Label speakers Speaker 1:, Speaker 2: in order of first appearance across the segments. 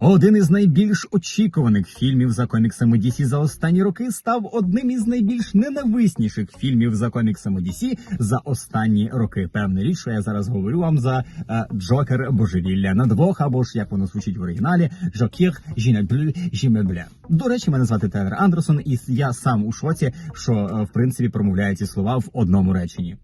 Speaker 1: Один із найбільш очікуваних фільмів за коміксами DC за останні роки став одним із найбільш ненависніших фільмів за коміксами DC за останні роки. Певна річ, що я зараз говорю вам за е, Джокер Божевілля на двох, або ж як воно звучить в оригіналі, Жокір Жінеблю Жімебле. До речі, мене звати Тайлер Андерсон, і я сам у шоці, що е, в принципі промовляю ці слова в одному реченні.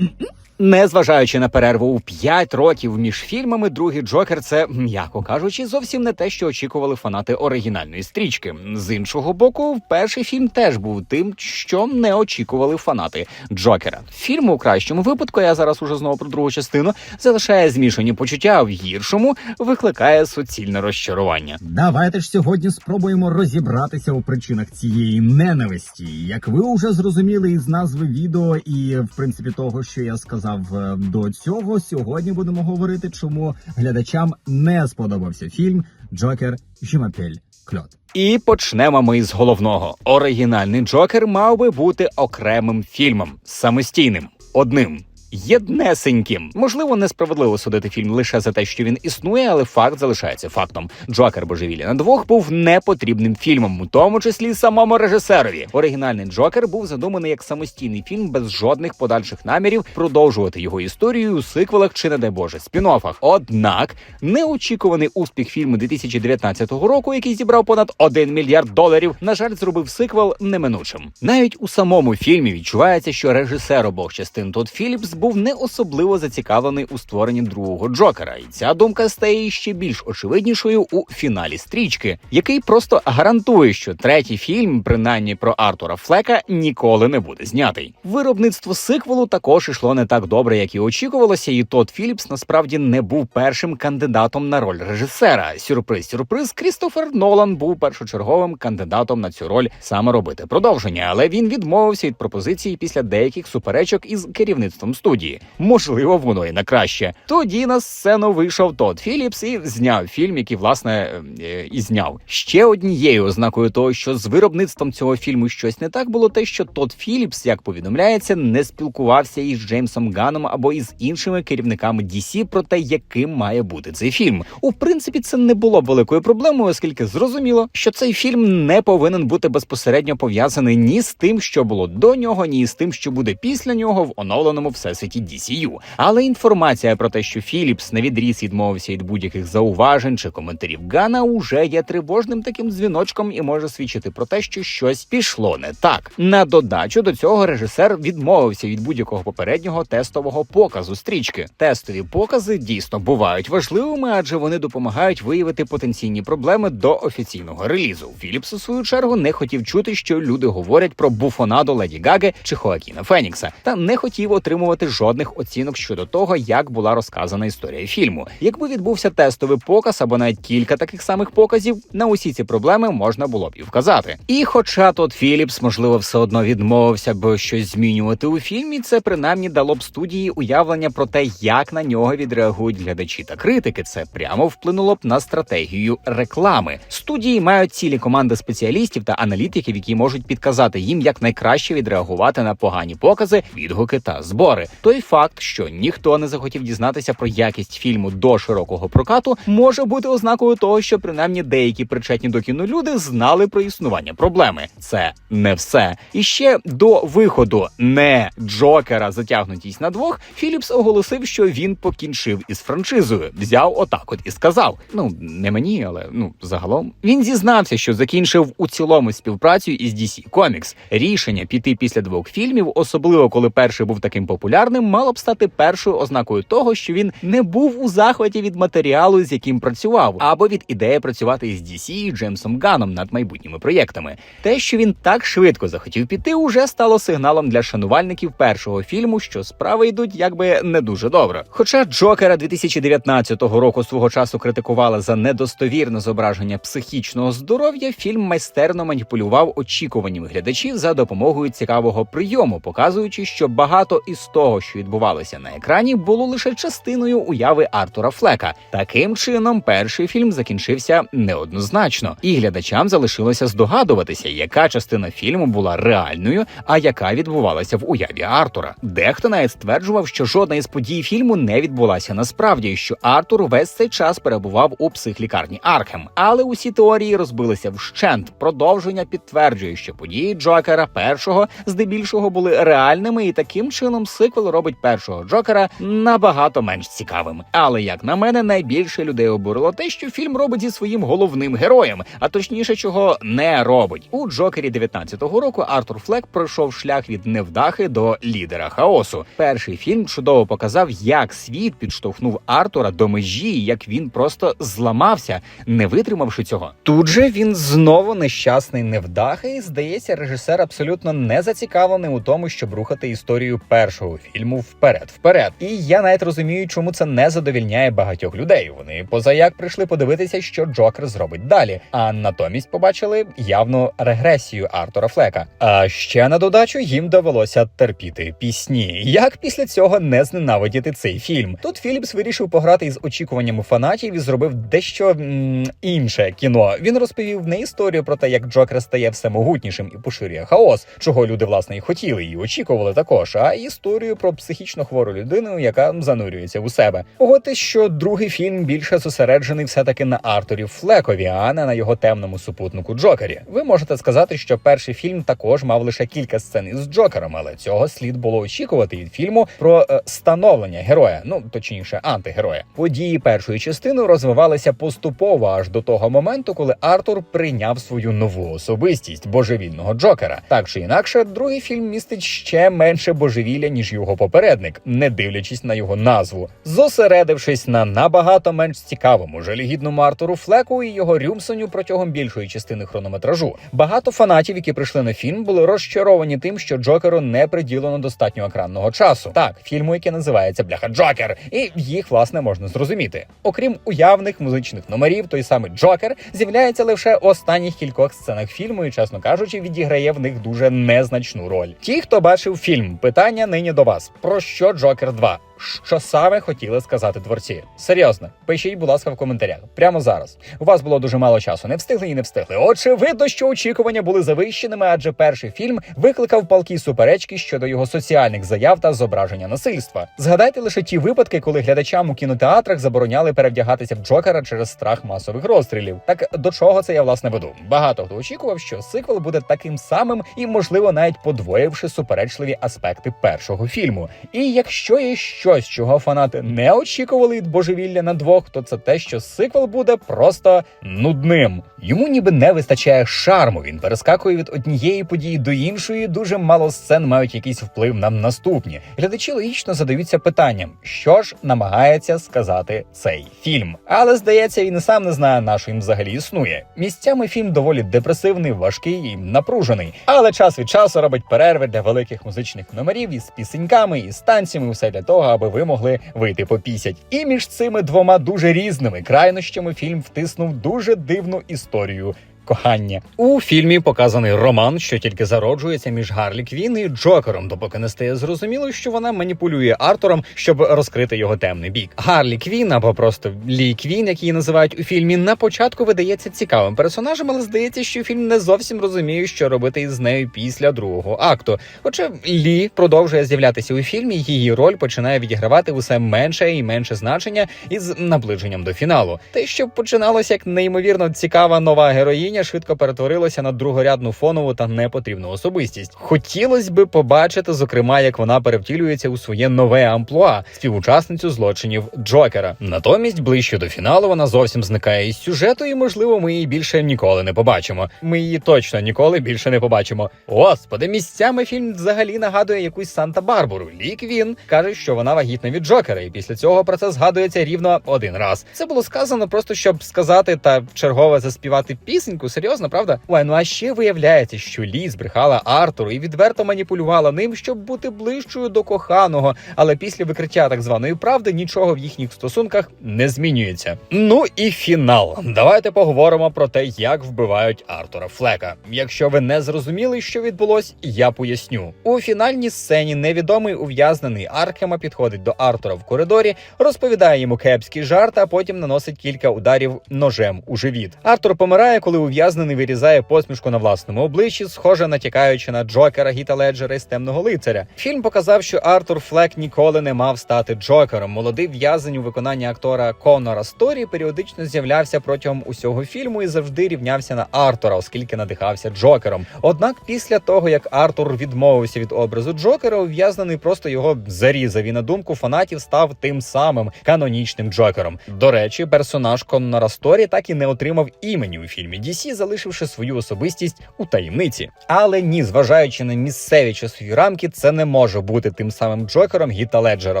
Speaker 2: Незважаючи на перерву у 5 років між фільмами, другий Джокер це, м'яко кажучи, зовсім не те, що очікували фанати оригінальної стрічки. З іншого боку, перший фільм теж був тим, що не очікували фанати Джокера. Фільм у кращому випадку, я зараз уже знову про другу частину, залишає змішані почуття, в гіршому викликає суцільне розчарування.
Speaker 1: Давайте ж сьогодні спробуємо розібратися у причинах цієї ненависті. Як ви вже зрозуміли із назви відео, і в принципі того, що я сказав е, до цього, сьогодні будемо говорити, чому глядачам не сподобався фільм Джокер Жімапель Кльот.
Speaker 2: І почнемо ми з головного. Оригінальний Джокер мав би бути окремим фільмом, самостійним, одним. Єднесеньким. Можливо, несправедливо судити фільм лише за те, що він існує, але факт залишається фактом. Джокер Божевілля на двох був непотрібним фільмом, у тому числі самому режисерові. Оригінальний Джокер був задуманий як самостійний фільм без жодних подальших намірів продовжувати його історію у сиквелах чи, не дай Боже, спін-оффах. Однак неочікуваний успіх фільму 2019 року, який зібрав понад 1 мільярд доларів, на жаль, зробив сиквел неминучим. Навіть у самому фільмі відчувається, що режисер обох частин Тодд Філіпс був не особливо зацікавлений у створенні другого Джокера, і ця думка стає ще більш очевиднішою у фіналі стрічки, який просто гарантує, що третій фільм, принаймні про Артура Флека, ніколи не буде знятий. Виробництво сиквелу також ішло не так добре, як і очікувалося, і Тодд Філіпс насправді не був першим кандидатом на роль режисера. Сюрприз, сюрприз, Крістофер Нолан був першочерговим кандидатом на цю роль саме робити продовження, але він відмовився від пропозиції після деяких суперечок із керівництвом студії. Можливо, воно і на краще. Тоді на сцену вийшов Тодд Філіпс і зняв фільм, який власне е, і зняв. Ще однією ознакою того, що з виробництвом цього фільму щось не так, було те, що Тодд Філіпс, як повідомляється, не спілкувався із Джеймсом Ганом або із іншими керівниками DC про те, яким має бути цей фільм. У принципі, це не було б великою проблемою, оскільки зрозуміло, що цей фільм не повинен бути безпосередньо пов'язаний ні з тим, що було до нього, ні з тим, що буде після нього в оновленому всесвіті DCU. Але інформація про те, що Філіпс на відріз відмовився від будь-яких зауважень чи коментарів Гана, уже є тривожним таким дзвіночком і може свідчити про те, що щось пішло не так. На додачу до цього режисер відмовився від будь-якого попереднього тестового показу стрічки. Тестові покази дійсно бувають важливими, адже вони допомагають виявити потенційні проблеми до офіційного релізу. Філіпс у свою чергу не хотів чути, що люди говорять про буфонаду Леді Гаги чи Хоакіна Фенікса, та не хотів отримувати жодних оцінок щодо того, як була розказана історія фільму. Якби відбувся тестовий показ або навіть кілька таких самих показів, на усі ці проблеми можна було б і вказати. І, хоча тот Філіпс, можливо, все одно відмовився б щось змінювати у фільмі, це принаймні дало б студії уявлення про те, як на нього відреагують глядачі та критики. Це прямо вплинуло б на стратегію реклами. Студії мають цілі команди спеціалістів та аналітиків, які можуть підказати їм, як найкраще відреагувати на погані покази, відгуки та збори. Той факт, що ніхто не захотів дізнатися про якість фільму до широкого прокату, може бути ознакою того, що принаймні деякі причетні до кіно люди знали про існування проблеми. Це не все. І ще до виходу не Джокера затягнутість на двох, Філіпс оголосив, що він покінчив із франшизою. Взяв отак, от і сказав: ну не мені, але ну загалом він зізнався, що закінчив у цілому співпрацю із DC Comics. Рішення піти після двох фільмів, особливо коли перший був таким популярним, мало б стати першою ознакою того, що він не був у захваті від матеріалу, з яким працював, або від ідеї працювати із DC і Джеймсом Ганом над майбутніми проєктами. Те, що він так швидко захотів піти, уже стало сигналом для шанувальників першого фільму, що справи йдуть якби не дуже добре. Хоча Джокера 2019 року свого часу критикували за недостовірне зображення психічного здоров'я, фільм майстерно маніпулював очікуваннями глядачів за допомогою цікавого прийому, показуючи, що багато із того, того, що відбувалося на екрані, було лише частиною уяви Артура Флека. Таким чином, перший фільм закінчився неоднозначно, і глядачам залишилося здогадуватися, яка частина фільму була реальною, а яка відбувалася в уяві Артура. Дехто навіть стверджував, що жодна із подій фільму не відбулася насправді, що Артур весь цей час перебував у психлікарні Архем. Але усі теорії розбилися вщент. Продовження підтверджує, що події Джокера першого здебільшого були реальними, і таким чином сиквел робить першого Джокера набагато менш цікавим. Але як на мене, найбільше людей обурило те, що фільм робить зі своїм головним героєм, а точніше, чого не робить. У Джокері 19-го року Артур Флек пройшов шлях від невдахи до лідера хаосу. Перший фільм чудово показав, як світ підштовхнув Артура до межі, як він просто зламався, не витримавши цього. Тут же він знову нещасний невдаха, і здається, режисер абсолютно не зацікавлений у тому, щоб рухати історію першого фільму вперед, вперед. І я навіть розумію, чому це не задовільняє багатьох людей. Вони позаяк прийшли подивитися, що Джокер зробить далі. А натомість побачили явну регресію Артура Флека. А ще на додачу їм довелося терпіти пісні. Як після цього не зненавидіти цей фільм? Тут Філіпс вирішив пограти із очікуваннями фанатів і зробив дещо м, інше кіно. Він розповів не історію про те, як Джокер стає все могутнішим і поширює хаос, чого люди власне і хотіли і очікували також. А історію про психічно хвору людину, яка занурюється у себе. Погодьтесь, що другий фільм більше зосереджений все таки на Артурі Флекові, а не на його темному супутнику Джокері. Ви можете сказати, що перший фільм також мав лише кілька сцен із Джокером, але цього слід було очікувати від фільму про е, становлення героя, ну точніше, антигероя. Події першої частини розвивалися поступово аж до того моменту, коли Артур прийняв свою нову особистість божевільного Джокера. Так чи інакше, другий фільм містить ще менше божевілля ніж його попередник, не дивлячись на його назву, зосередившись на набагато менш цікавому жалігідному Артуру Флеку і його Рюмсоню протягом більшої частини хронометражу. Багато фанатів, які прийшли на фільм, були розчаровані тим, що Джокеру не приділено достатньо екранного часу. Так, фільму, який називається Бляха Джокер, і їх власне можна зрозуміти. Окрім уявних музичних номерів, той самий Джокер з'являється лише у останніх кількох сценах фільму і, чесно кажучи, відіграє в них дуже незначну роль. Ті, хто бачив фільм, питання нині до вас: про що Джокер 2? Що саме хотіли сказати творці? Серйозно, пишіть, будь ласка, в коментарях прямо зараз. У вас було дуже мало часу, не встигли і не встигли. Очевидно, що очікування були завищеними, адже перший фільм викликав палкі суперечки щодо його соціальних заяв та зображення насильства. Згадайте лише ті випадки, коли глядачам у кінотеатрах забороняли перевдягатися в Джокера через страх масових розстрілів. Так до чого це я власне веду? Багато хто очікував, що сиквел буде таким самим і, можливо, навіть подвоївши суперечливі аспекти першого фільму. І якщо є щось, чого фанати не очікували від божевілля на двох, то це те, що сиквел буде просто нудним. Йому ніби не вистачає шарму. Він перескакує від однієї події до іншої. Дуже мало сцен мають якийсь вплив на наступні. Глядачі логічно задаються питанням, що ж намагається сказати цей фільм. Але здається, він сам не знає, на що він взагалі існує. Місцями фільм доволі депресивний, важкий і напружений, але час від часу робить перерви для великих музичних номерів із пісеньками і станціями. Все для того, аби ви могли вийти попісять. І між цими двома дуже різними крайнощами фільм втиснув дуже дивну історію. Кохання у фільмі показаний роман, що тільки зароджується між Гарлі Квін і Джокером, допоки не стає зрозуміло, що вона маніпулює Артуром, щоб розкрити його темний бік. Гарлі Квін або просто Лі Квін, як її називають у фільмі, на початку видається цікавим персонажем, але здається, що фільм не зовсім розуміє, що робити із нею після другого акту. Хоча Лі продовжує з'являтися у фільмі, її роль починає відігравати усе менше і менше значення із наближенням до фіналу. Те, що починалося як неймовірно цікава нова героїня, швидко перетворилося на другорядну фонову та непотрібну особистість. Хотілося би побачити, зокрема, як вона перевтілюється у своє нове амплуа співучасницю злочинів Джокера. Натомість, ближче до фіналу, вона зовсім зникає із сюжету, і можливо, ми її більше ніколи не побачимо. Ми її точно ніколи більше не побачимо. Господи, місцями фільм взагалі нагадує якусь Санта-Барбару. Лік він каже, що вона вагітна від Джокера, і після цього про це згадується рівно один раз. Це було сказано просто щоб сказати та чергове заспівати пісеньку стосунку. Серйозно, правда? Ой, ну а ще виявляється, що Лі збрехала Артуру і відверто маніпулювала ним, щоб бути ближчою до коханого. Але після викриття так званої правди нічого в їхніх стосунках не змінюється. Ну і фінал. Давайте поговоримо про те, як вбивають Артура Флека. Якщо ви не зрозуміли, що відбулось, я поясню. У фінальній сцені невідомий ув'язнений Аркема підходить до Артура в коридорі, розповідає йому кепський жарт, а потім наносить кілька ударів ножем у живіт. Артур помирає, коли ув'язнений вирізає посмішку на власному обличчі, схоже натякаючи на Джокера Гіта Леджера із темного лицаря. Фільм показав, що Артур Флек ніколи не мав стати Джокером. Молодий в'язень у виконанні актора Конора Сторі періодично з'являвся протягом усього фільму і завжди рівнявся на Артура, оскільки надихався Джокером. Однак, після того як Артур відмовився від образу Джокера, ув'язнений просто його зарізав і на думку фанатів став тим самим канонічним Джокером. До речі, персонаж Коннора Сторі так і не отримав імені у фільмі DC, залишивши свою особистість у таємниці. Але ні, зважаючи на місцеві часові рамки, це не може бути тим самим Джокером Гіта Леджера.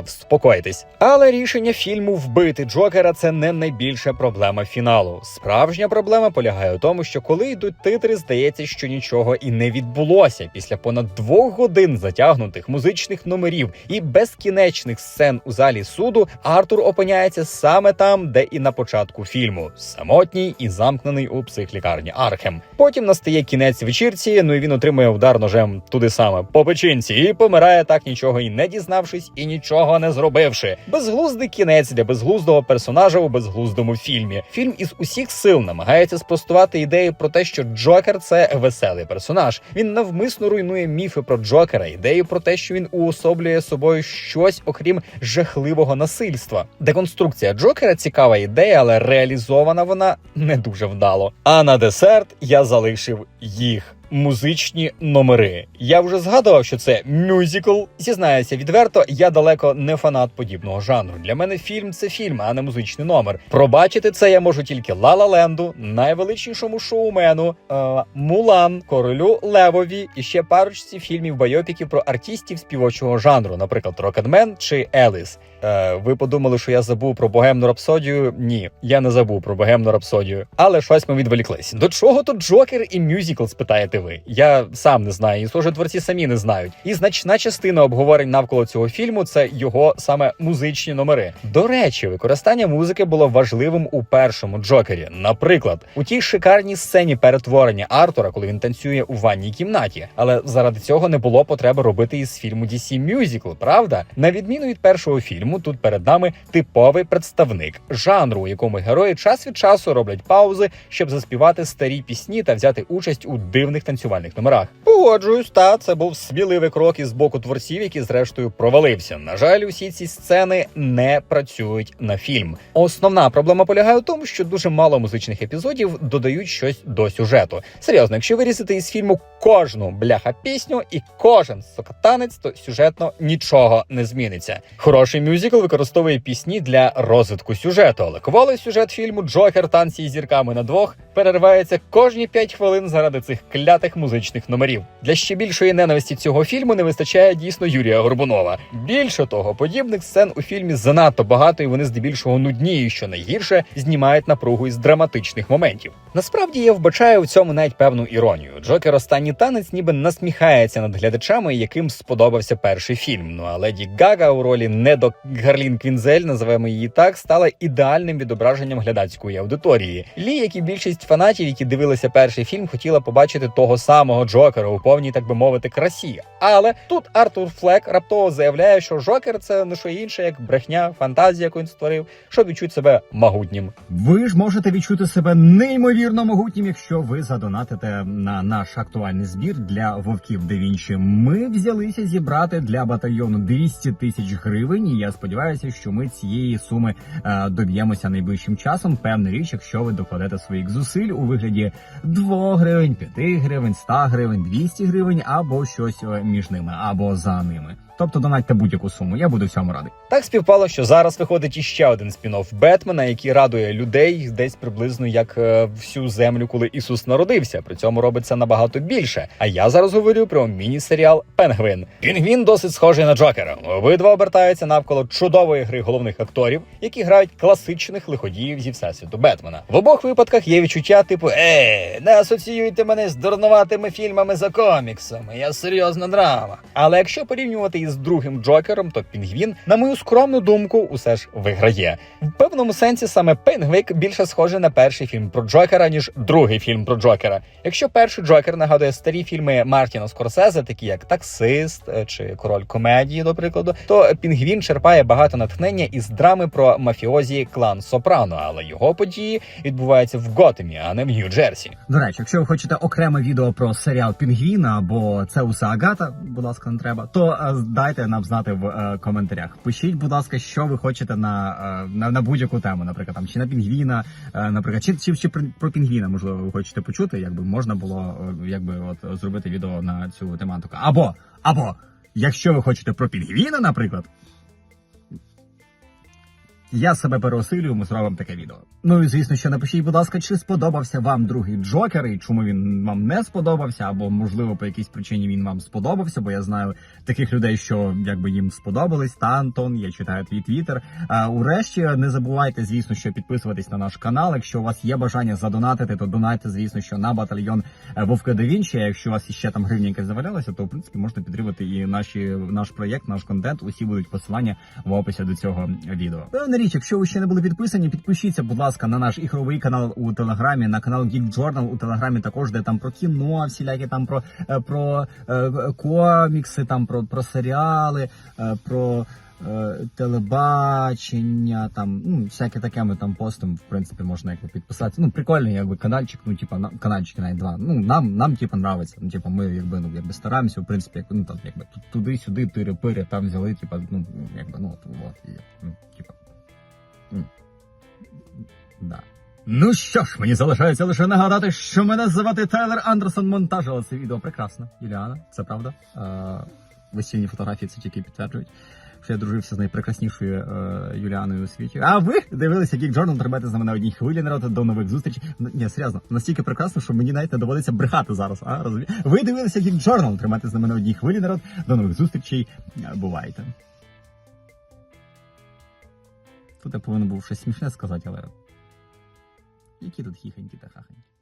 Speaker 2: Вспокойтесь. Але рішення фільму вбити Джокера це не найбільша проблема фіналу. Справжня проблема полягає у тому, що коли йдуть титри, здається, що нічого і не відбулося після понад двох годин затягнутих музичних номерів і безкінечних сцен у залі суду. Артур опиняється саме там, де і на початку фільму, самотній і замкнений у психлікарні Архем. Потім настає кінець вечірці. Ну і він отримує удар ножем туди саме по печінці і помирає так нічого і не дізнавшись, і нічого не зробивши. Безглуздий кінець для безглуздого персонажа у безглуздому фільмі. Фільм із усіх сил намагається спростувати ідею про те, що Джокер це веселий персонаж. Він навмисно руйнує міфи про Джокера, ідею про те, що він уособлює собою щось, окрім жахливого насильства. Деконструкція Джокера цікава ідея, але реалізована вона не дуже вдало. А на десерт я залишив їх. Музичні номери. Я вже згадував, що це мюзикл. Зізнаюся відверто, я далеко не фанат подібного жанру. Для мене фільм це фільм, а не музичний номер. Пробачити це я можу тільки Лала Ленду, найвеличнішому шоумену, е, Мулан, Королю Левові і ще парочці фільмів байопіків про артистів співочого жанру, наприклад, Рокетмен чи Еліс. Е, ви подумали, що я забув про богемну рапсодію? Ні, я не забув про богемну рапсодію. Але щось ми відволіклись. До чого тут Джокер і мюзикл, спитаєте ви? Я сам не знаю, і схоже, творці самі не знають. І значна частина обговорень навколо цього фільму це його саме музичні номери. До речі, використання музики було важливим у першому Джокері. Наприклад, у тій шикарній сцені перетворення Артура, коли він танцює у ванній кімнаті. Але заради цього не було потреби робити із фільму DC Мюзикл, правда? На відміну від першого фільму, тут перед нами типовий представник жанру, у якому герої час від часу роблять паузи, щоб заспівати старі пісні та взяти участь у дивних танцювальних номерах. Погоджуюсь, та це був сміливий крок із боку творців, який зрештою провалився. На жаль, усі ці сцени не працюють на фільм. Основна проблема полягає у тому, що дуже мало музичних епізодів додають щось до сюжету. Серйозно, якщо вирізати із фільму кожну бляха пісню і кожен сокатанець, то сюжетно нічого не зміниться. Хороший мюзикл використовує пісні для розвитку сюжету, але кволий сюжет фільму Джокер танці із зірками на двох переривається кожні 5 хвилин заради цих клятих музичних номерів. Для ще більшої ненависті цього фільму не вистачає дійсно Юрія Горбунова. Більше того, подібних сцен у фільмі занадто багато, і вони здебільшого нудні, і що найгірше знімають напругу із драматичних моментів. Насправді я вбачаю в цьому навіть певну іронію. Джокер останній танець ніби насміхається над глядачами, яким сподобався перший фільм. Ну а леді Гага у ролі недо Гарлін Квінзель, називаємо її так, стала ідеальним відображенням глядацької аудиторії. Лі, як і більшість фанатів, які дивилися перший фільм, хотіла побачити того самого Джокера у повній, так би мовити, красі. Але тут Артур Флек раптово заявляє, що Джокер це не що інше, як брехня, фантазія, яку він створив, щоб відчути себе могутнім.
Speaker 1: Ви ж можете відчути себе неймовірно могутнім, якщо ви задонатите на наш актуальний збір для вовків да Вінчі. Ми взялися зібрати для батальйону 200 тисяч гривень. І я сподіваюся, що ми цієї суми е, доб'ємося найближчим часом. Певна річ, якщо ви докладете своїх зусиль у вигляді 2 гривень, 5 гривень, 100 гривень, 200 гривень або щось е, між ними, або за ними. Тобто донатьте будь-яку суму. Я буду всьому радий.
Speaker 2: Так співпало, що зараз виходить іще один спін-офф Бетмена, який радує людей десь приблизно як е, всю землю, коли Ісус народився. При цьому робиться набагато більше. А я зараз говорю про міні-серіал Пенгвін. Пінгвін досить схожий на Джокера. Обидва обертаються навколо чудової гри головних акторів, які грають класичних лиходіїв зі всесвіту Бетмена. В обох випадках є відчуття, типу, е, не асоціюйте мене з дурнуватими фільмами за коміксами. Я серйозна драма. Але якщо порівнювати із другим Джокером, то Пінгвін, на мою скромну думку, усе ж виграє. В певному сенсі саме Пенгвик більше схожий на перший фільм про Джокера, ніж другий фільм про Джокера. Якщо перший Джокер нагадує старі фільми Мартіна Скорсезе, такі як Таксист чи Король комедії, до прикладу, то Пінгвін черпає багато натхнення із драми про мафіозі клан Сопрано, але його події відбуваються в Готемі, а не в Нью-Джерсі.
Speaker 1: До речі, якщо ви хочете окреме відео про серіал Пінгвіна або це усе Агата, будь ласка, не треба, то е, дайте нам знати в е, коментарях. Пишіть, будь ласка, що ви хочете на, е, на, на будь-яку тему, наприклад, там чи на пінгвіна, е, наприклад, чи, чи, чи про, пінгвіна, можливо, ви хочете почути, якби можна було е, якби от зробити відео на цю тематику. Або, або, якщо ви хочете про пінгвіна, наприклад. Я себе переосилюю, ми зробимо таке відео. Ну і звісно, що напишіть, будь ласка, чи сподобався вам другий Джокер, і чому він вам не сподобався, або можливо по якійсь причині він вам сподобався, бо я знаю таких людей, що якби їм сподобались. Та Антон, я читаю твій твіттер. Урешті не забувайте, звісно, що підписуватись на наш канал. Якщо у вас є бажання задонатити, то донайте, звісно, що на батальйон е, Вовка да Вінчі. А Якщо у вас іще там гривненька завалялася, то в принципі можна підтримати і наші наш проєкт, наш контент. Усі будуть посилання в описі до цього відео. Річ, якщо ви ще не були підписані, підпишіться, будь ласка, на наш ігровий канал у телеграмі, на канал Geek Journal у телеграмі також, де там про кіно, всілякі там про, е, про е, комікси, там про, про серіали, е, про. Телебачення, там ну всяке таке ми там постом, в принципі, можна якби підписатися. Ну прикольний, якби каналчик, ну типа на каналчики навіть два. Ну нам нам типа нравиться. Ну типа ми якби ну якби стараємося, в принципі, як ну там якби туди-сюди, тири-пири, там взяли, типа, ну якби ну от, от і, ну, типа. Да. Ну що ж, мені залишається лише нагадати, що мене звати Тайлер Андерсон монтажила це відео прекрасно. Юліана, це правда. Е, весільні фотографії це тільки підтверджують. Що я дружився з найпрекраснішою е, Юліаною у світі. А ви дивилися Geek Journal, тримайте за мене одній хвилі, народ, до нових зустрічей. Ну, Ні, серйозно, настільки прекрасно, що мені навіть не доводиться брехати зараз. А розумі? Ви дивилися Geek Journal, тримайте за мене одній хвилі, народ, до нових зустрічей. Бувайте. Тут я повинен був щось смішне сказати, але які тут хіхонькі та хахонькі.